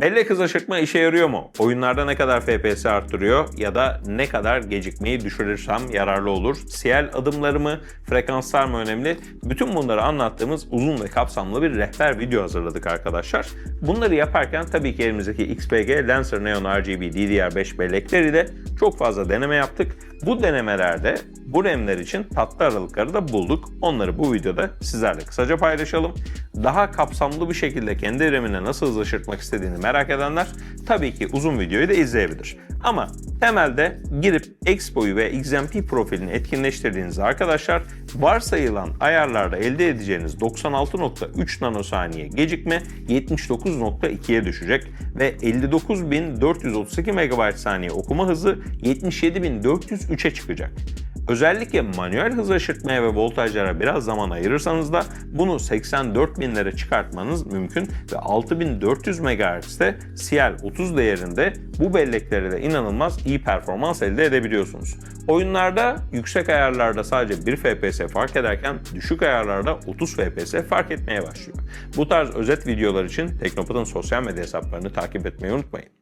Bellek hız aşırtma işe yarıyor mu? Oyunlarda ne kadar FPS arttırıyor ya da ne kadar gecikmeyi düşürürsem yararlı olur? CL adımları mı, frekanslar mı önemli? Bütün bunları anlattığımız uzun ve kapsamlı bir rehber video hazırladık arkadaşlar. Bunları yaparken tabii ki elimizdeki XPG Lancer Neon RGB DDR5 bellekleriyle çok fazla deneme yaptık. Bu denemelerde bu RAM'ler için tatlı aralıkları da bulduk. Onları bu videoda sizlerle kısaca paylaşalım. Daha kapsamlı bir şekilde kendi RAM'ine nasıl hız aşırtmak istediğini merak edenler tabii ki uzun videoyu da izleyebilir. Ama temelde girip Expo'yu ve XMP profilini etkinleştirdiğinizde arkadaşlar varsayılan ayarlarda elde edeceğiniz 96.3 nanosaniye gecikme 79.2'ye düşecek ve 59.432 MB saniye okuma hızı 77.403'e çıkacak. Özellikle manuel hız aşırtmaya ve voltajlara biraz zaman ayırırsanız da bunu 84.000'lere çıkartmanız mümkün ve 6400 MHz'de CL30 değerinde bu belleklerle inanılmaz iyi performans elde edebiliyorsunuz. Oyunlarda yüksek ayarlarda sadece 1 FPS fark ederken düşük ayarlarda 30 FPS fark etmeye başlıyor. Bu tarz özet videolar için Teknopat'ın sosyal medya hesaplarını takip etmeyi unutmayın.